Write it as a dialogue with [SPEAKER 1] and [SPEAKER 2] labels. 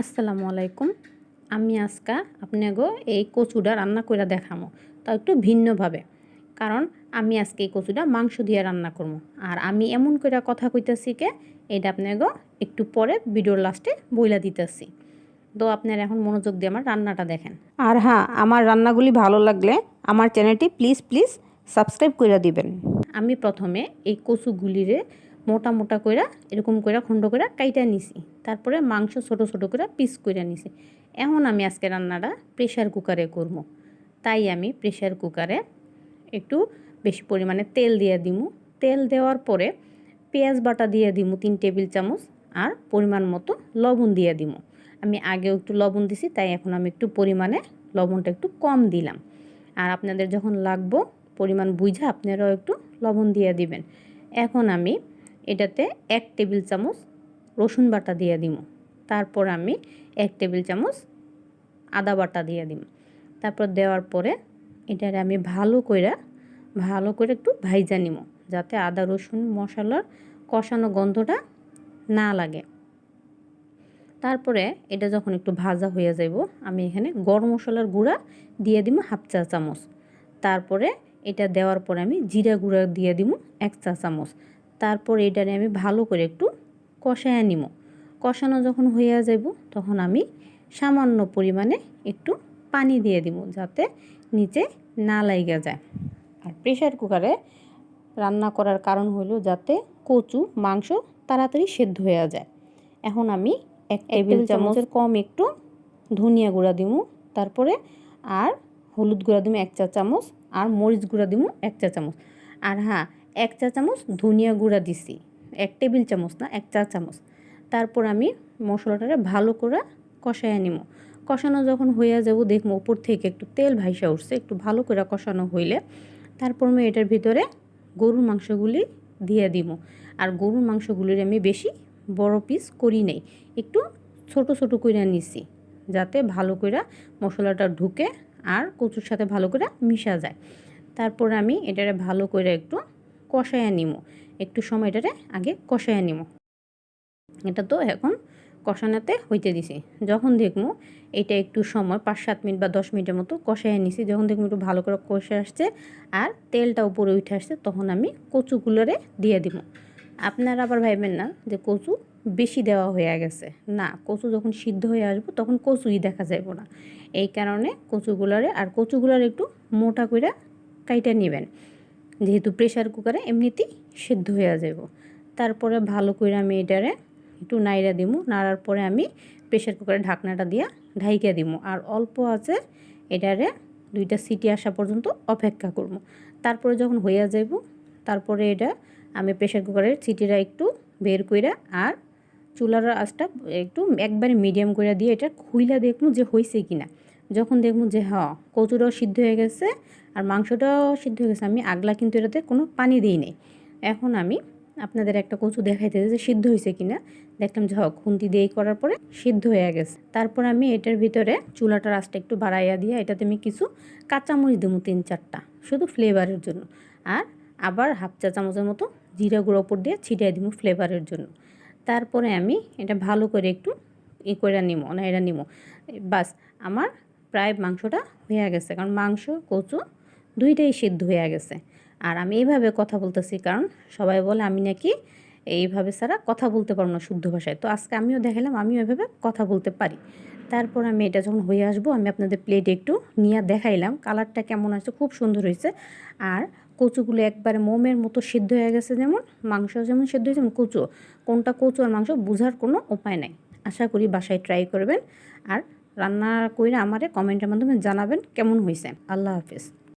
[SPEAKER 1] আসসালামু আলাইকুম। আমি আজকা আপনাকে এই কচুটা রান্না করে দেখামো। তা একটু ভিন্নভাবে। কারণ আমি আজকে এই কচুটা মাংস দিয়ে রান্না করব আর আমি এমন করে কথা কইতাছি কে এটা আপনাকে একটু পরে ভিডিওর লাস্টে বইলা দিতেছি। তো আপনারা এখন মনোযোগ দিয়ে আমার রান্নাটা দেখেন।
[SPEAKER 2] আর হ্যাঁ আমার রান্নাগুলি ভালো লাগলে আমার চ্যানেলটি প্লিজ প্লিজ সাবস্ক্রাইব করে দিবেন।
[SPEAKER 1] আমি প্রথমে এই কচুগুলিরে মোটা মোটা কইরা, এরকম কইরা খণ্ড কইরা কাইটা নিছি। তারপরে মাংস ছোট ছোট করে পিস কইরা নিছি। এখন আমি আজকে রান্নাটা প্রেশার কুকারে করব। তাই আমি প্রেশার কুকারে একটু বেশি পরিমাণে তেল দিয়ে দিমু। তেল দেওয়ার পরে পেঁয়াজ বাটা দিয়ে দিমু তিন টেবিল চামচ আর পরিমাণ মতো লবণ দিয়ে দিমু। আমি আগেও একটু লবণ দিছি, তাই এখন আমি একটু পরিমাণে লবণটা একটু কম দিলাম। আর আপনাদের যখন লাগবো, পরিমাণ বুঝে আপনারাও একটু লবণ দিয়ে দিবেন। এখন আমি এটাতে এক টেবিল চামচ রসুন বাটা দিয়ে দিব। তারপর আমি এক টেবিল চামচ আদা বাটা দিয়ে দিব। তারপর দেওয়ার পরে এটারে আমি ভালো কইরা, ভালো করে একটু ভাইজা নিব, যাতে আদা, রসুন মশলার কষানো গন্ধটা না লাগে। তারপরে এটা যখন একটু ভাজা হয়ে যাইব, আমি এখানে গরম মশলার গুঁড়া দিয়ে দিব হাফ চা চামচ। তারপরে এটা দেওয়ার পরে আমি জিরা গুঁড়া দিয়ে দিব এক চা চামচ। তারপর এটারে আমি ভালো করে একটু কষায় নিব কষানো যখন হইয়া যাইব তখন আমি সামান্য পরিমাণে একটু পানি দিয়ে দিব যাতে নিচে না লাইগা যায়। আর প্রেশার কুকারে রান্না করার কারণ হলো যাতে কচু মাংস তাড়াতাড়ি সেদ্ধ হয়ে যায়। এখন আমি এক টেবিল চামচের কম একটু ধনিয়া গুঁড়া দিব তারপরে আর হলুদ গুঁড়া দিব এক চা চামচ আর মরিচ গুঁড়া দিব এক চা চামচ আর হ্যাঁ এক চা চামচ ধনিয়া গুঁড়া দিছি। এক টেবিল চামচ না, এক চা চামচ। তারপর আমি মশলাটারে ভালো করে কষায় নিব। কষানো যখন হইয়া যাব, দেখব উপর থেকে একটু তেল ভাইসা উঠছে, একটু ভালো করে কষানো হইলে। তারপর আমি এটার ভিতরে গরুর মাংসগুলি দিয়ে দিব। আর গরুর মাংসগুলির আমি বেশি বড় পিস করি নেই, একটু ছোট ছোট করে নিছি, যাতে ভালো করে মশলাটা ঢুকে আর কচুর সাথে ভালো করে মিশা যায়। তারপর আমি এটারে ভালো করে একটু কষায়া নিমো। একটু সময় এটারে আগে কষায়া নিমো। এটা তো এখন কষানাতে হইতে দিছি। যখন দেখব এটা একটু সময় পাঁচ সাত মিনিট বা দশ মিনিটের মতো কষায় নিছি। যখন দেখব একটু ভালো করে কষে আসছে আর তেলটা উপরে উঠে আসছে, তখন আমি কচুগুলোরে দিয়ে দিব আপনারা আবার ভাববেন না যে কচু বেশি দেওয়া হয়ে গেছে। না, কচু যখন সিদ্ধ হয়ে আসব তখন কচুই দেখা যাইব না। এই কারণে কচুগুলারে আর কচুগুলার একটু মোটা করে কাইটা নেবেন। যেহেতু প্রেশার কুকারে এমনিতেই সিদ্ধ হয়ে যাব তারপরে ভালো করে আমি এটারে একটু নাইরা দিব নাড়ার পরে আমি প্রেশার কুকারে ঢাকনাটা দিয়া ঢাইকা দিব আর অল্প আছে এটারে দুইটা সিটি আসা পর্যন্ত অপেক্ষা করব। তারপরে যখন হইয়া যাইব, তারপরে এটা আমি প্রেশার কুকারের সিটিটা একটু বের কইরা আর চুলার আঁচটা একটু একবারে মিডিয়াম করে দিয়ে এটা খুইলা দেখব যে হয়েছে কি না যখন দেখব যে হ্যাঁ কচুটাও সিদ্ধ হয়ে গেছে আর মাংসটাও সিদ্ধ হয়ে গেছে, আমি আগলা কিন্তু এটাতে কোনো পানি দিই নেই। এখন আমি আপনাদের একটা কচু দেখাইতে যে, সিদ্ধ হয়েছে কিনা। দেখলাম যে হক খুন্তি দিয়ে করার পরে সিদ্ধ হয়ে গেছে। তারপর আমি এটার ভিতরে চুলাটার আঁচটা একটু বাড়াইয়া দিয়ে এটাতে আমি কিছু কাঁচামরিচ দেবো, তিন চারটা, শুধু ফ্লেভারের জন্য। আর আবার হাফ চা চামচের মতো জিরা গুঁড়ো ওপর দিয়ে ছিটিয়ে দিব ফ্লেভারের জন্য। তারপরে আমি এটা ভালো করে একটু ই করে নিব না এটা নিব বাস, আমার প্রায় মাংসটা হয়ে গেছে। কারণ মাংস, কচু দুইটাই সিদ্ধ হয়ে গেছে। আর আমি এইভাবে কথা বলতেছি কারণ সবাই বলে আমি নাকি এইভাবে ছাড়া কথা বলতে পারব না শুদ্ধ ভাষায়। তো আজকে আমিও দেখালাম আমিও এভাবে কথা বলতে পারি। তারপর আমি এটা যখন হয়ে আসব, আমি আপনাদের প্লেটে একটু নিয়ে দেখাইলাম। কালারটা কেমন আছে, খুব সুন্দর হয়েছে আর কচুগুলো একবারে মোমের মতো সিদ্ধ হয়ে গেছে যেমন মাংস যেমন সিদ্ধ হয়েছে যেমন কচু। কোনটা কচু আর মাংস, বোঝার কোনো উপায় নাই। আশা করি বাসায় ট্রাই করবেন। আর রান্না করে আমারে কমেন্টের মাধ্যমে জানাবেন কেমন হয়েছে আল্লাহ হাফিজ।